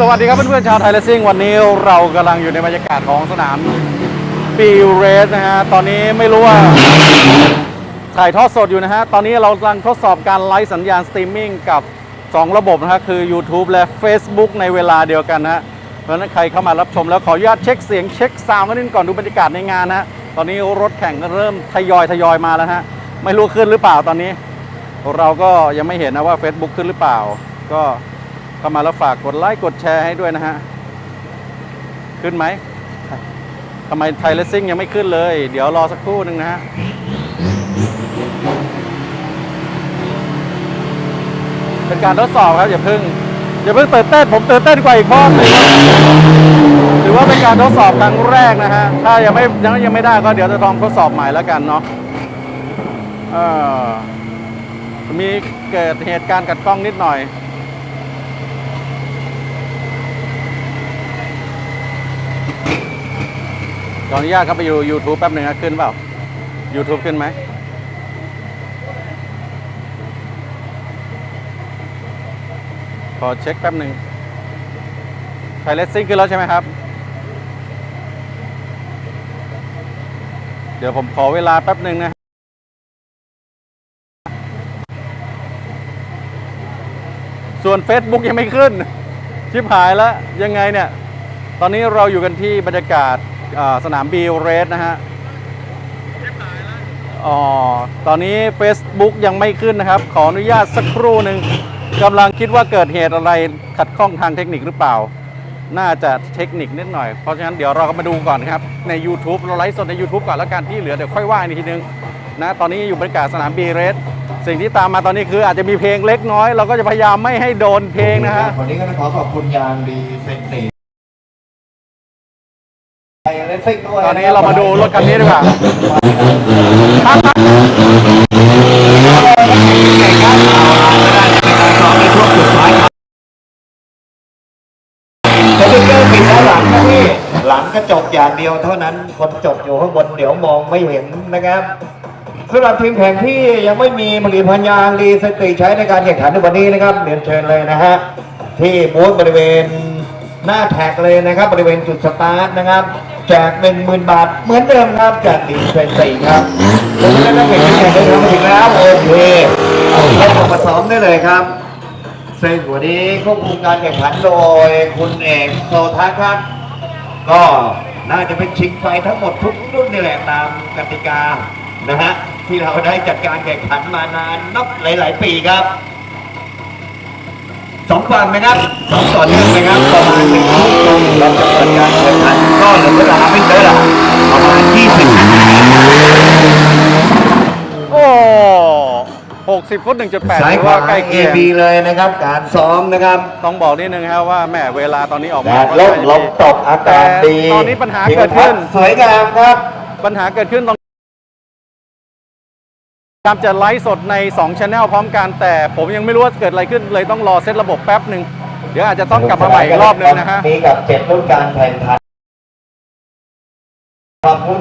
สวัสดีครับเพื่อนๆชาวไทยเลซิ่งวันนี้เรากำลังอยู่ในบรรยากาศของสนามปีเรสนะฮะ ตอนนี้ไม่รู้ว่าถ่ายทอดสดอยู่นะฮะ ตอนนี้เรากำลังทดสอบการไลฟ์สัญญาณสตรีมมิ่งกับ 2 ระบบนะฮะ คือ YouTube และ Facebook ในเวลาเดียวกันนะฮะ เพราะฉะนั้นใครเข้ามารับชมแล้วขออนุญาตเช็คเสียงเช็คซาวด์กันนิดนึงก่อนดูบรรยากาศในงานนะฮะ ตอนนี้รถแข่งก็เริ่มทยอยทยอยมาแล้วฮะ ไม่รู้ขึ้นหรือเปล่าตอนนี้ เราก็ยังไม่เห็นนะว่า Facebook ขึ้นหรือเปล่า ก็ เข้ามาแล้วฝากกดไลค์กดแชร์ให้ด้วยนะฮะ ขึ้นไหมทำไมไทยเลสซิ่งยังไม่ขึ้นเลย เดี๋ยวรอสักครู่หนึ่งนะฮะเป็นการทดสอบครับอย่าเพิ่งอย่าเพิ่งตื่นเต้นผมตื่นเต้นกว่าอีกพราะถือว่าถือว่าเป็นการทดสอบครั้งแรกนะฮะถ้ายังไม่ยังยังไม่ได้ก็เดี๋ยวจะลองทดสอบใหม่แล้วกันเนาะเออมีเกิดเหตุการณ์กัดกล้องนิดหน่อย ออนุญาตครับไปอยู่ YouTube แป๊บหนึ่งนะขึ้นเปล่า YouTube ขึ้นไหมขอเช็คแป๊บหนึ่งไทยเลสซิ่งขึ้นแล้วใช่ไหมครับ เดี๋ยวผมขอเวลาแป๊บหนึ่งนะส่วน Facebook ยังไม่ขึ้น ชิบหายแล้ว ยังไงเนี่ย ตอนนี้เราอยู่กันที่บรรยากาศ สนามบีเรสนะฮะอ๋อตอนนี้ Facebook ยังไม่ขึ้นนะครับ ขออนุญาตสักครู่หนึ่งกำลังคิดว่าเกิดเหตุอะไรขัดข้องทางเทคนิคหรือเปล่า น่าจะเทคนิคนิดหน่อย เพราะฉะนั้นเดี๋ยวเราก็มาดูก่อนครับ ใน YouTube เราไลฟ์สดใน YouTube ก่อนแล้วกันที่เหลือเดี๋ยวค่อยว่าอีกทีนึงนะตอนนี้อยู่บรรยากาศสนามบีเรสสิ่งที่ตามมาตอนนี้คืออาจจะมีเพลงเล็กน้อย เราก็จะพยายามไม่ให้โดนเพลงนะฮะวันนี้ก็ต้องขอขอบคุณยางดีเซนตี ไทยเลสซิ่งด้วยตอนนี้เรามาดูรถคันนี้ดีกว่าสติ๊กเกอร์ปิดด้านหลังนะพี่ หลังกระจกอย่างเดียวเท่านั้น คนจดอยู่ข้างบนเดี๋ยวมองไม่เห็นนะครับสำหรับทีมแข่งที่ยังไม่มีผลิตภัณฑ์ยางดีสติใช้ในการแข่งขันในวันนี้นะครับเรียนเชิญเลยนะฮะที่บูธบริเวณหน้าแท็กเลยนะครับ บริเวณจุดสตาร์ทนะครับ แจกหนึ่งหมื่นบาทเหมือนเดิมครับจากดีเซนตีครับผมและนักแข่งที่แข่งเดินทางมาถึงแล้วโอเคเข้ามาซ้อมได้เลยครับซึ่งวันนี้ควบคุมการแข่งขันโดยคุณเอกโซทัศครับ ก็น่าจะเป็นชิงไฟทั้งหมดทุกรุ่นนี่แหละตามกติกานะฮะที่เราได้จัดการแข่งขันมานานนับหลาย ๆ ปีครับ สองฝั่งนะครับสองต่อเนื่องนะครับประมาณหนึ่งชั่วโมงเราจะเปิดการแข่งขันก็เหลือเวลาไม่เยอะละประมาณ20นาทีโอ้หกสิบฟุตหนึ่งจุดแปดซ้ายถือขวาว่าใกล้เคียง AB เลยนะครับ การซ้อมนะครับต้องบอกนิดนึงครับว่าแหมเวลาตอนนี้ออกมาแดดลบลมตกอากาศดีแต่ตอนนี้ปัญหาเกิดขึ้น สวยงามครับ ปัญหาเกิดขึ้นตอน พยามจะไลฟ์สดใน2ช anel พร้อมกันแต่ผมยังไม่รู้ว่าเกิดอะไรขึ้นเลยต้องรอเซตระบบแป๊บหนึ่งเดี๋ยวอาจจะต้องกลับมาใหม่อีกรอบหนึงนะฮะมีกับเจ็ดรุ่นการแข่งขันขอบคุณ